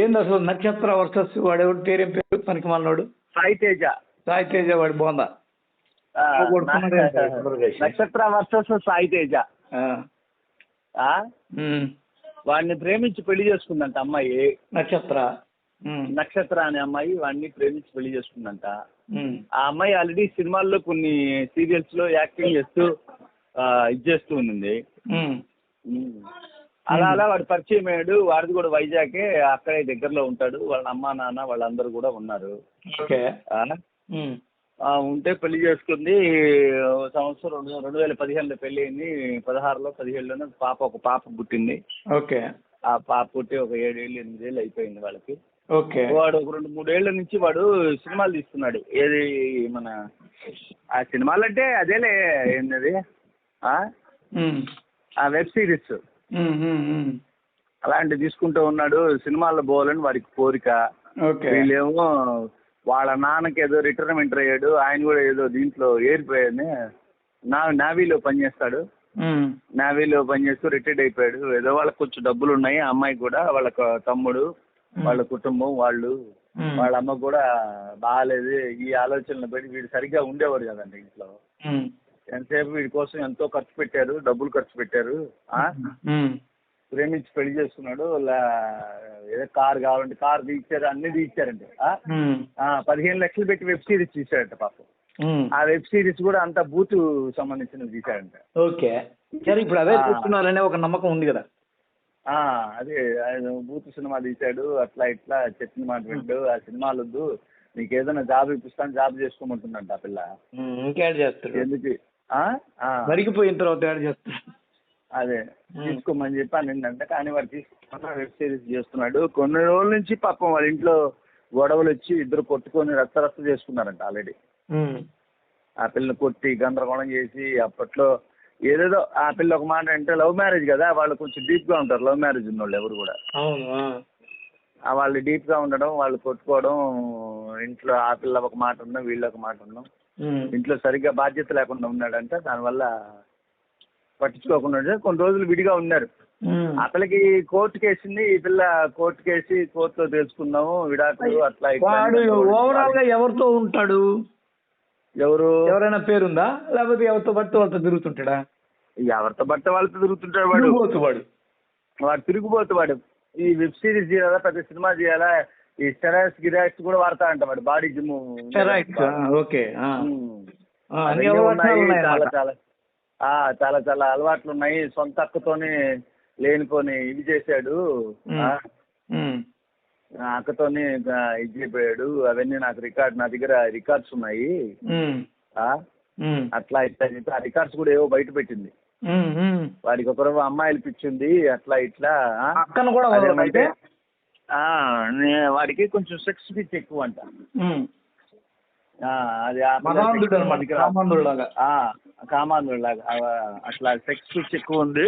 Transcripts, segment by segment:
ఏంది అసలు నక్షత్ర వర్సెస్ వాడెవడు? పేరేం పేరు? పనికి మనోడు సాయి తేజ. సాయి తేజ వాడి వేసి? నక్షత్ర వర్సెస్ సాయి తేజ. వాడిని ప్రేమించి పెళ్ళి చేసుకుందంట అమ్మాయి. నక్షత్ర. నక్షత్ర అనే అమ్మాయి వాడిని ప్రేమించి పెళ్ళి చేసుకుందంట. ఆ అమ్మాయి ఆల్రెడీ సినిమాల్లో కొన్ని సీరియల్స్లో యాక్టింగ్ చేస్తూ ఇది చేస్తూ ఉంది. అలా అలా వాడు పరిచయం అయ్యాడు. వాడిది కూడా వైజాగే. అక్కడే దగ్గరలో ఉంటాడు. వాళ్ళ అమ్మా నాన్న వాళ్ళందరూ కూడా ఉన్నారు. ఓకే. ఉంటే పెళ్ళి చేసుకుంది. సంవత్సరం రెండు రెండు వేల పదిహేనులో పెళ్ళి అయింది. పదహారులో పదిహేడులోనే పాప ఒక పాప పుట్టింది. ఓకే. ఆ పాప పుట్టి ఒక ఏడేళ్ళు ఎనిమిదేళ్ళు అయిపోయింది వాళ్ళకి. ఓకే. వాడు ఒక రెండు మూడేళ్ళ నుంచి వాడు సినిమాలు తీస్తున్నాడు. ఏది మన ఆ సినిమాలు అంటే అదేలే ఏంటది ఆ? Web series. అలాంటివి తీసుకుంటూ ఉన్నాడు. సినిమాల్లో పోవాలని వాడికి కోరిక. వీళ్ళేమో వాళ్ళ నాన్నకి ఏదో రిటైర్మెంట్ అయ్యాడు. ఆయన కూడా ఏదో దీంట్లో ఏరిపోయాడని నా నావీలో పనిచేస్తాడు. నావీలో పనిచేస్తూ రిటైర్డ్ అయిపోయాడు. ఏదో వాళ్ళకి కొంచెం డబ్బులు ఉన్నాయి అమ్మాయి కూడా వాళ్ళ తమ్ముడు వాళ్ళ కుటుంబం వాళ్ళు. వాళ్ళ అమ్మ కూడా బాగాలేదు. ఈ ఆలోచనలు పెట్టి వీడు సరిగ్గా ఉండేవాడు కదండి ఇంట్లో. ఎంతసేపు వీడి కోసం ఎంతో ఖర్చు పెట్టారు డబ్బులు ఖర్చు పెట్టారు. ప్రేమించి పెళ్ళి చేసుకున్నాడు ఏదో కార్ కావాలంటే కార్ తీయించారు అన్ని తీయించారండి పదిహేను లక్షలు పెట్టి వెబ్ సిరీస్ తీశాడంట పాపం. ఆ వెబ్ సిరీస్ కూడా అంతా బూత్ సంబంధించినది తీశాడంట. ఓకే. సరే ఇప్పుడు అదే. చూస్తున్నారనే ఒక నమ్మకం ఉంది కదా. అదే ఆయన బూత్ సినిమా తీశాడు అట్లా ఇట్లా చెప్పిన మాట వింటూ ఆ సినిమాలు వద్దు నీకు ఏదైనా జాబ్ ఇప్పిస్తాను జాబ్ చేసుకోమంటుందంట ఆ పిల్ల. ఉమ్, ఇంకేడ్ చేస్తాడు. ఎందుకు? మరిగిపోయిన తర్వాత యాడ్ చేస్తాడు? అదే. తీసుకోమని చెప్పాను ఏంటంటే కానీ వాడు తీసుకున్న వెబ్ సిరీస్ చేస్తున్నాడు. కొన్ని రోజుల నుంచి పాపం వాళ్ళ ఇంట్లో గొడవలు వచ్చి ఇద్దరు కొట్టుకొని రక్త రక్త చేసుకున్నారంట ఆల్రెడీ. ఆ పిల్లని కొట్టి గందరగోళం చేసి అప్పట్లో ఏదేదో ఆ పిల్ల ఒక మాట అంటే లవ్ మ్యారేజ్ కదా వాళ్ళు కొంచెం డీప్గా ఉంటారు లవ్ మ్యారేజ్ ఉన్న వాళ్ళు ఎవరు కూడా. వాళ్ళు డీప్గా ఉండడం వాళ్ళు కొట్టుకోవడం ఇంట్లో ఆ పిల్ల ఒక మాట ఉన్నాం వీళ్ళు ఒక మాట ఉన్నాం. ఇంట్లో సరిగ్గా బాధ్యత లేకుండా ఉన్నాడంటే. దానివల్ల పట్టించుకోకుండా కొన్ని రోజులు విడిగా ఉన్నారు. పిల్లకి కోర్టు కేసింది ఈ పిల్ల కోర్టు కేసి కోర్టులో తెలుసుకున్నాము విడాకులు అట్లా ఇట్లా వాడు అని ఓవరాల్గా ఎవరితో ఉంటాడు? ఎవరు? ఎవరైనా పేరుందా? లేకపోతే ఎవరితో పడితే వాళ్ళతో తిరుగుతుంటాడా? ఎవరితో బట్ట వాళ్ళతో తిరుగుతుంటాడు వాడు. తిరుగుబోతు వాడు. వాడు తిరిగిపోతు వాడు. ఈ వెబ్ సిరీస్ చేయాలా పెద్ద సినిమా చేయాలా ఈ స్టెరాయిడ్స్ గిరాయిడ్స్ కూడా వాడతా అంట వాడు బాడీ జిమ్. ఆ, ఓకే చాలా. చాలా ఆ, చాలా చాలా అలవాట్లు ఉన్నాయి. సొంత అక్కతోనే లేనిపోని ఇది చేశాడు అక్కతోనే ఇది అయిపోయాడు అవన్నీ నాకు రికార్డ్ నా దగ్గర రికార్డ్స్ ఉన్నాయి. అట్లా ఇట్లా చెప్పి ఆ రికార్డ్స్ కూడా ఏవో బయట పెట్టింది. వాడికి ఒకరు అమ్మాయిలు పిచ్చింది అట్లా ఇట్లా. అక్కను కూడా వాడికి కొంచెం సెక్స్ పిచ్ ఎక్కువ అంట అది కామాంధుడు లాగా అట్లా సెక్స్ పిచ్ ఎక్కువ ఉంది.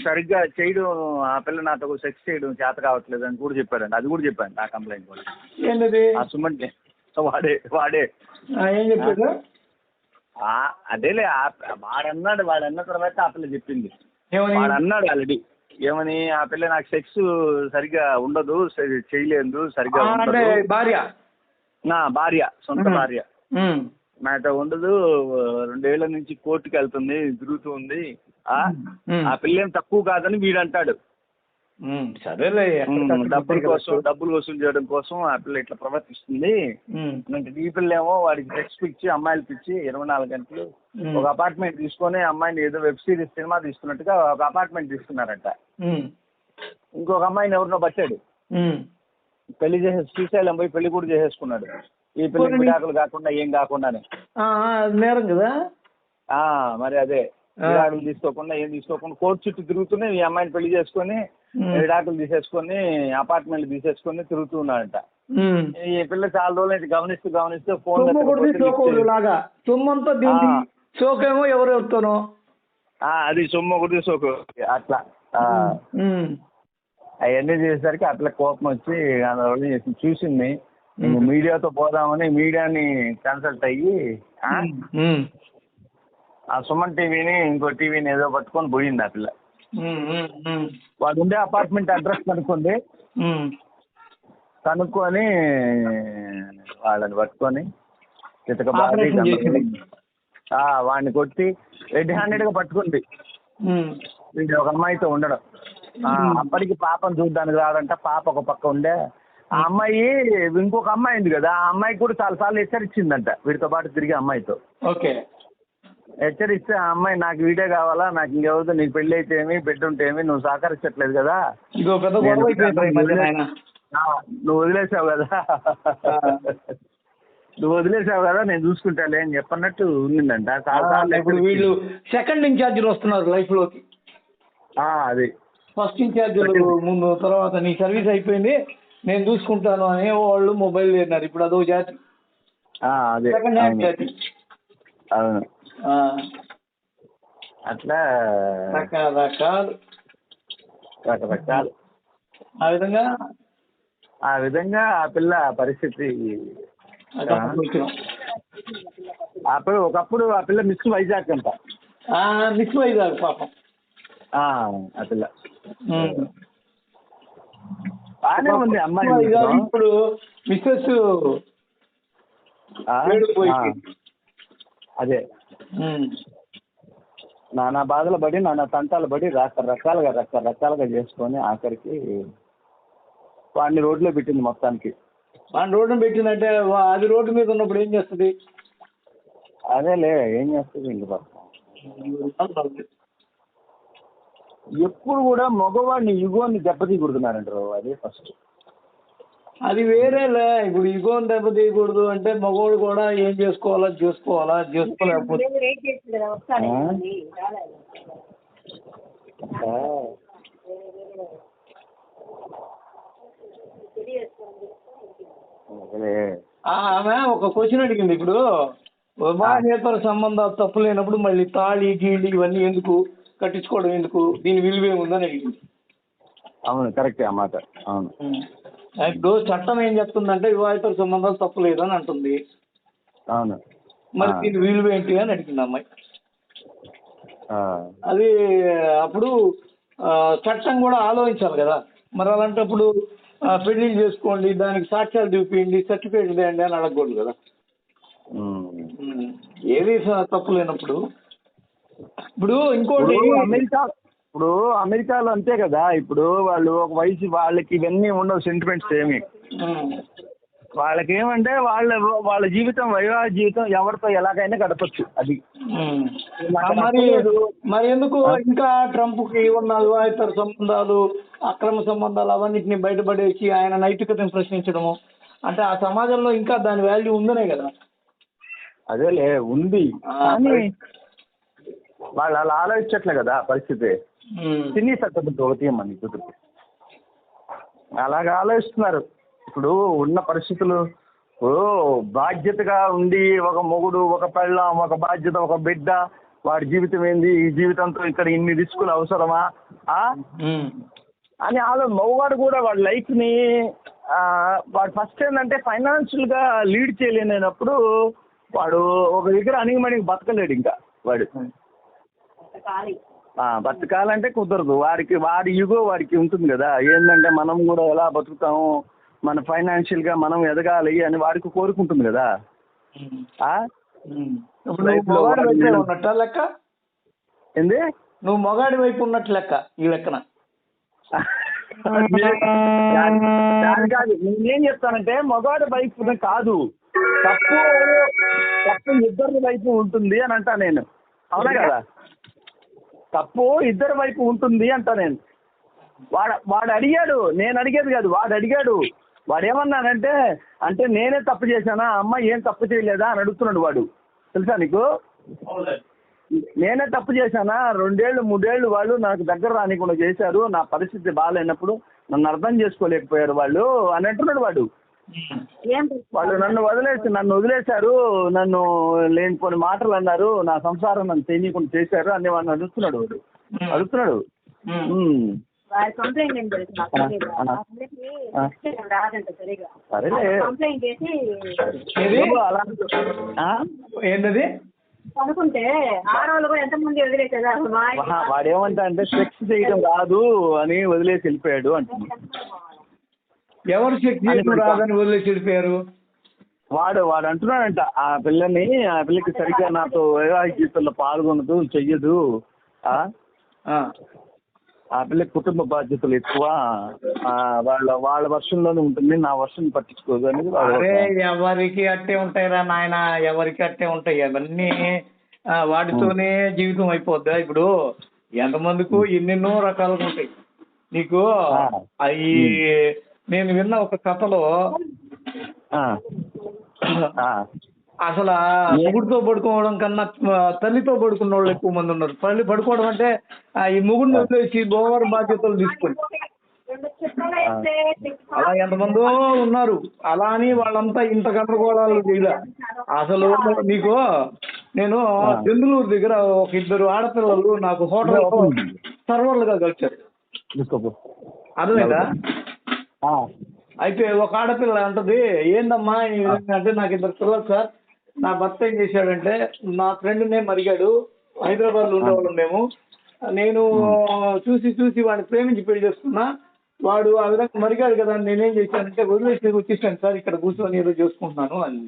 సరిగ్గా చేయడం ఆ పిల్ల నాతో సెక్స్ చేయడం చేత కావట్లేదు అని కూడా చెప్పాడండి అది కూడా చెప్పాను ఆ కంప్లైంట్ కూడా. ఆ సుమంత్ వాడే వాడే. ఏం చెప్పాడు? ఆ, అదేలే వాడన్నాడు వాడు అన్న తర్వాత ఆ పిల్ల చెప్పింది. ఏమని? వాడు అన్నాడు ఆల్రెడీ ఏమని ఆ పిల్ల నాకు సెక్స్ సరిగ్గా ఉండదు చేయలేదు సరిగ్గా అంటే భార్య నా భార్య సొంత. భార్య. నాతో ఉండదు రెండేళ్ళ నుంచి కోర్టుకి వెళ్తుంది తిరుగుతూ ఉంది ఆ ఉమ్. ఆ పిల్ల ఏం తక్కువ కాదని వీడు అంటాడు. సరేలే డబ్బుల కోసం డబ్బులు వసూలు చేయడం కోసం ఆ పిల్ల ఇట్లా ప్రవర్తిస్తుంది ఈ పిల్ల ఏమో వాడికి సెక్స్ పిచ్చి అమ్మాయిలు పిచ్చి ఇరవై నాలుగు గంటలు. ఒక అపార్ట్మెంట్ తీసుకొని అమ్మాయిని ఏదో వెబ్ సిరీస్ సినిమా తీసుకున్నట్టుగా ఒక అపార్ట్మెంట్ తీసుకున్నారంట. ఇంకొక అమ్మాయిని ఎవరినో పట్టాడు. పెళ్ళి చేసే శ్రీశైలం పోయి పెళ్ళి కూడా చేసేసుకున్నాడు ఈ పిల్లకి. విడాకులు కాకుండా ఏం కాకుండానే నేరం కదా ఆ మరి అదే. విడాకులు తీసుకోకుండా ఏం తీసుకోకుండా కోర్టు చుట్టూ తిరుగుతూనే ఈ అమ్మాయిని పెళ్ళి చేసుకొని. విడాకులు తీసేసుకొని అపార్ట్మెంట్లు తీసేసుకొని తిరుగుతూ ఉన్నాడంట. ఉమ్. ఈ పిల్ల చాలా రోజులు అయితే గమనిస్తూ గమనిస్తూ ఫోన్ లాగా. సొమ్మంతా దీన్ని ఆ. సోకేమో ఎవరెవరితోనో అది సొమ్ము ఒకటి సోకు అట్లా. అవన్నీ చేసేసరికి అట్లా కోపం వచ్చి అందువల్ల చేసి చూసింది. మీడియాతో పోదామని మీడియాని కన్సల్ట్ అయ్యి ఆ, సుమన్ టీవీని ఇంకో టీవీని ఏదో పట్టుకొని పోయింది ఆ పిల్ల. వాడు ఉండే అపార్ట్మెంట్ అడ్రస్ కనుక్కుంది ఉమ్. కనుక్కొని వాళ్ళని పట్టుకొని వాడిని కొట్టి రెడ్ హ్యాండెడ్గా పట్టుకుంది ఉమ్. వీడు ఒక అమ్మాయితో ఉండడం. ఆ, అప్పటికి పాపను చూడడానికి రాడంట పాప ఒక పక్క ఉండే. ఆ అమ్మాయి ఇంకొక అమ్మాయి ఉంది కదా. ఆ అమ్మాయికి కూడా చాలా సార్లు హెచ్చరించిందంట వీడితో పాటు తిరిగే అమ్మాయితో. ఓకే. హెచ్చరిస్తే ఆ అమ్మాయి నాకు వీడే కావాలా? నాకు ఇంకెవరితో నీకు పెళ్ళి అయితే ఏమి బిడ్డ ఉంటే ఏమి నువ్వు సహకరించట్లేదు కదా? ఇదో పెద్ద గొడవ అయిపోయింది ఈ మధ్య నాయన. ఆ, నువ్వు వదిలేసావు కదా? నువ్వు వదిలేసావు కదా? నేను చూసుకుంటాలే అని చెప్పన్నట్టు ఉండిందంట. చాలా సార్లు ఇప్పుడు వీళ్ళు సెకండ్ ఇన్ఛార్జీలు వస్తున్నారు లైఫ్లోకి ఆ, అది. ఫస్ట్ ఇన్ఛార్జీలు ముందు తర్వాత నీ సర్వీస్ అయిపోయింది నేను చూసుకుంటాను అనే వాళ్ళు మొబైల్ లేనారు ఇప్పుడు అదో జాతి. ఆ, అదే. సెకండ్ హ్యాండ్ అవును. జాతి. అవును. అట్లా రకరకాలు. రకరకాలు. ఆ విధంగా? ఆ విధంగా ఆ పిల్ల పరిస్థితి అప్పుడు ఒకప్పుడు ఆ పిల్ల మిస్ వైజాగ్ అంట. ఆ, మిస్ వైజాగ్ పాపం. ఆ, పిల్ల. బాగానే ఉంది అమ్మాయి. ఇప్పుడు మిస్సెస్ అదే. నానా బాధలు పడి నానా తంటాలు పడి రకరకాలుగా రకరకాలుగా చేసుకొని ఆఖరికి వాడిని రోడ్లో పెట్టింది మొత్తానికి. వాడిని రోడ్డు పెట్టిందంటే అది రోడ్డు మీద ఉన్నప్పుడు ఏం చేస్తుంది? అదేలే ఏం చేస్తుంది ఇంక పాపం. ఎప్పుడు కూడా మగవాడిని యుగోని దెబ్బతీయకూడుతున్నారంటారు అదే ఫస్ట్. అది వేరేలే. ఇప్పుడు ఇగో దెబ్బతీయకూడదు అంటే మగవాడు కూడా ఏం చేసుకోవాలా చేసుకోవాలా? చేసుకోలేకపోతే. ఆమె ఒక క్వశ్చన్ అడిగింది ఇప్పుడు. వివాహేతర సంబంధాలు తప్పు లేనప్పుడు మళ్ళీ తాళి గీళి ఇవన్నీ ఎందుకు? కట్టించుకోవడం ఎందుకు? దీని విలువే ఉందని అడిగింది. అవును కరెక్టే ఆ మాట. అవును. ఇప్పుడు చట్టం ఏం చెప్తుందంటే వివాహేతర సంబంధాలు తప్పు లేదు అని అంటుంది. అవును. మరి. దీని విలువ ఏంటి అని అడిగింది అమ్మాయి. అది అప్పుడు చట్టం కూడా ఆలోచించాలి కదా. మరి అలాంటప్పుడు పెళ్ళిళ్ళు చేసుకోండి దానికి సాక్ష్యాలు చూపించండి సర్టిఫికేట్ తేయండి అని అడగకూడదు కదా. ఏది తప్పు లేనప్పుడు. ఇప్పుడు ఇంకోటి అమెరికా ఇప్పుడు అమెరికాలో అంతే కదా ఇప్పుడు వాళ్ళు ఒక వయసు వాళ్ళకి ఇవన్నీ ఉండవు సెంటిమెంట్స్ ఏమి. వాళ్ళకి ఏమంటే వాళ్ళ వాళ్ళ జీవితం వైవాహ జీవితం ఎవరితో ఎలాగైనా గడపచ్చు అది మరి. మరి ఎందుకు ఇంకా ట్రంప్కి ఉన్న వివాహితర సంబంధాలు అక్రమ సంబంధాలు అవన్నిటిని బయటపడేసి ఆయన నైతికతను ప్రశ్నించడము అంటే ఆ సమాజంలో ఇంకా దాని వాల్యూ ఉందనే కదా అదేలే ఉంది కానీ వాళ్ళు అలా ఆలోచించట్లే కదా పరిస్థితి. సినీ సర్టిఫికెట్ ఒకటి ఇమ్మని కుదురు అలాగా ఆలోచిస్తున్నారు. ఇప్పుడు ఉన్న పరిస్థితులు బాధ్యతగా ఉండి ఒక మొగుడు ఒక పెళ్ళం ఒక బాధ్యత ఒక బిడ్డ వాడి జీవితం ఏంది ఈ జీవితంతో ఇక్కడ ఇన్ని రిస్కులు అవసరమా. అని ఆలో మగవాడు కూడా వాడి లైఫ్ని వాడు ఫస్ట్ ఏంటంటే ఫైనాన్షియల్గా లీడ్ చేయలేనప్పుడు వాడు ఒక దగ్గర అణిగిమణిగి బతకలేడు ఇంకా వాడు. బతకాలంటే కుదరదు. వాడికి వాడి యుగో వాడికి ఉంటుంది కదా. ఏంటంటే మనం కూడా ఎలా బతుకుతాము మన ఫైనాన్షియల్గా మనం ఎదగాలి అని వాడికి కోరుకుంటుంది కదా. మొగాడి ఉన్నట్ట లెక్క? ఏంది? నువ్వు మొగాడి వైపు ఉన్నట్టు లెక్క ఈ లెక్కన. కాదు. నేనేం చెప్తానంటే మగవాడి వైపు కాదు. తప్పు తప్పు ఇద్దరి వైపు ఉంటుంది అని అంటా నేను. అవునా కదా? తప్పు ఇద్దరి వైపు ఉంటుంది అంటా నేను. వాడు వాడు అడిగాడు నేను అడిగేది కాదు వాడు అడిగాడు. వాడు ఏమన్నానంటే అంటే నేనే తప్పు చేశానా అమ్మ ఏం తప్పు చేయలేదా అని అడుగుతున్నాడు వాడు. తెలుసా నీకు? నేనే తప్పు చేశానా రెండేళ్ళు మూడేళ్ళు వాళ్ళు నాకు దగ్గర రానికుండా చేశారు నా పరిస్థితి బాగాలేనప్పుడు నన్ను అర్థం చేసుకోలేకపోయారు వాళ్ళు అని అంటున్నాడు వాడు. వాళ్ళు నన్ను వదిలేసి నన్ను వదిలేశారు నన్ను లేనిపోని మాటలు అన్నారు నా సంసారం నన్ను తెలియకుండా చేశారు అని వాడిని అడుగుతున్నాడు వాడు. అడుగుతున్నాడు. సరేలే. కంప్లైంట్ చేసి ఏది? ఏమో అలా ఆ? ఏంటది? అనుకుంటే ఆడవాళ్ళు కూడా ఎంతమంది వాడేమంటా అంటే సెక్స్ చేయడం రాదు అని వదిలేసి వెళ్ళిపోయాడు అంటుంది ఎవరు చెక్ చేయడం రాదని వదిలేసి వెళ్ళిపోయారు? వాడు వాడు అంటున్నాడంట ఆ పిల్లని ఆ పిల్లకి సరిగ్గా నాతో వైవాహిక జీవితంలో పాల్గొనదు చెయ్యదు. ఆ? ఆ. ఆ పిల్లకి కుటుంబ బాధ్యతలు ఎక్కువ. వాళ్ళ వాళ్ళ వర్షంలోనే ఉంటుంది నా వర్షం పట్టించుకోదు అనేది అరే ఎవరికి అట్టే ఉంటాయిరా నాయన ఎవరికి అట్టే ఉంటాయి? అవన్నీ వాటితోనే జీవితం అయిపోద్దా ఇప్పుడు? ఎంతమందికి ఎన్నెన్నో రకాలుగా ఉంటాయి. నీకు. అవి నేను విన్న ఒక కథలో అసలు మొగుడితో పడుకోవడం కన్నా తల్లితో పడుకున్న వాళ్ళు ఎక్కువ మంది ఉన్నారు. తల్లి పడుకోవడం అంటే ఈ మొగుడిని వదిలేసి గోవర్ బాధ్యతలు తీసుకొని. అలా ఎంతమందో ఉన్నారు. అలా అని వాళ్ళంతా ఇంత గందరగోళాలు చేయలే. అసలు నీకు నేను బెంగళూరు దగ్గర ఒక ఇద్దరు ఆడపిల్లలు నాకు హోటల్ సర్వర్లుగా కలిచారు అర్థమైందా? అయితే ఒక ఆడపిల్ల అంటది ఏందమ్మా ఈ విధంగా అంటే నాకు ఇద్దరు పిల్లలు సార్. నా భర్త ఏం చేశాడంటే నా ఫ్రెండ్నే మరిగాడు హైదరాబాద్లో ఉండేవాళ్ళం మేము. నేను చూసి చూసి వాడిని ప్రేమించి పెళ్ళి చేసుకున్నా. వాడు ఆ విధంగా మరిగాడు కదా నేనేం చేశానంటే వదిలేసి వచ్చేసాను సార్ ఇక్కడ కూర్చొని ఏదో చేసుకుంటున్నాను అని.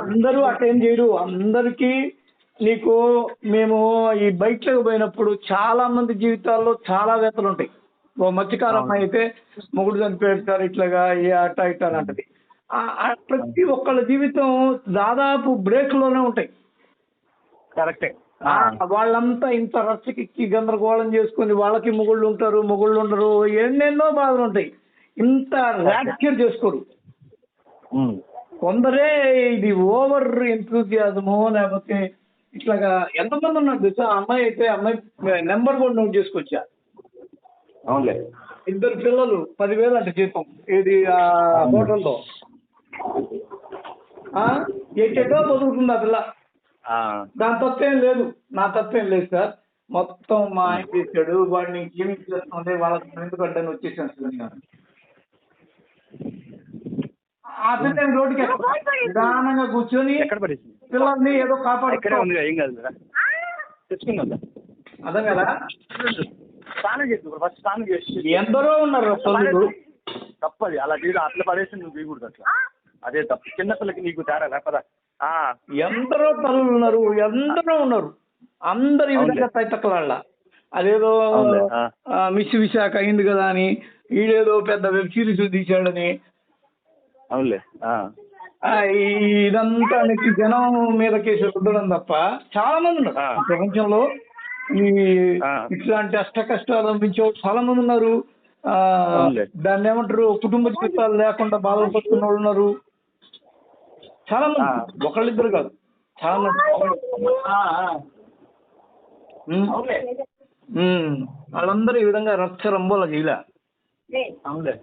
అందరూ అటేం చేయరు. అందరికీ నీకు మేము ఈ బైక్లకు పోయినప్పుడు చాలా మంది జీవితాల్లో చాలా వ్యతలు ఉంటాయి ఓ మత్స్యకారం అయితే మొగుడు చనిపోయాడు సార్ ఇట్లాగా ఏ అట్ట ఇట్ట అని అంటది ప్రతి ఒక్కళ్ళ జీవితం దాదాపు బ్రేక్లోనే ఉంటాయి. కరెక్టే. వాళ్ళంతా ఇంత రచ్చకెక్కి గందరగోళం చేసుకుని వాళ్ళకి మొగుళ్ళు ఉంటారు మొగుళ్ళు ఉండరు ఎన్నెన్నో బాధలు ఉంటాయి. ఇంత ర్యాప్చర్ చేసుకోరు. కొందరే ఇది ఓవర్ ఎంతూజియాజము లేకపోతే ఇట్లాగా ఎంతమంది ఉన్నారు తెలుసా? అమ్మాయి అయితే అమ్మాయి నెంబర్ కూడా నోట్ చేసుకొచ్చా అవునులే. ఇద్దరు పిల్లలు పదివేలు అంటే జీతం. ఇది ఆ హోటల్లో. ఆ, ఎట్టెటో బతుకుతుంది ఆ పిల్ల. దాని తప్పేం లేదు. నా తప్పేం లేదు సార్. మొత్తం మా ఆయన చేశాడు. వాడిని క్లీనింగ్ చేస్తుంటే వాళ్ళకి ఎందుకంటే వచ్చేసాను సార్ నేను. ఆ పిల్ల రోడ్డుకి నిదానంగా కూర్చొని పిల్లల్ని ఏదో ఇక్కడే కాపాడుతున్నాం ఉంది ఏం కాదు కదా? తెచ్చుకుందా అర్థం కదా? స్నానం చేసి ఫస్ట్ స్నానం చేసి ఎందరో ఉన్నారు తప్పది అలా చేయదు అట్లా పడేసి నువ్వు చేయకూడదు అట్లా. అదే తప్పు చిన్నపిల్లకి నీకు తేడా లేపదా ఆ, ఎందరో తల్లులు ఉన్నారు ఎందరో ఉన్నారు. అందరు ఈ విధంగా తైతక్కలాళ్ళ అదేదో మిస్ విశాఖ అయింది కదా అని ఈడేదో పెద్ద వెబ్ సిరీస్ తీశాడని. అవునులే ఇదంతా జనం మీద కేసు రుద్దడం తప్ప చాలా మంది ఉన్నారు ప్రపంచంలో ఈ. ఇట్లాంటి అష్ట కష్టాలు అనిపించే వాళ్ళు చాలా మంది ఉన్నారు. దాన్ని ఏమంటారు? కుటుంబ జీవితాలు లేకుండా బాధపడుతున్న వాళ్ళు ఉన్నారు. చాలా మంది. ఒకళ్ళిద్దరు కాదు. చాలా మంది. వాళ్ళందరూ ఈ విధంగా రచ్చ రంబోల చేయలే. అవునులే.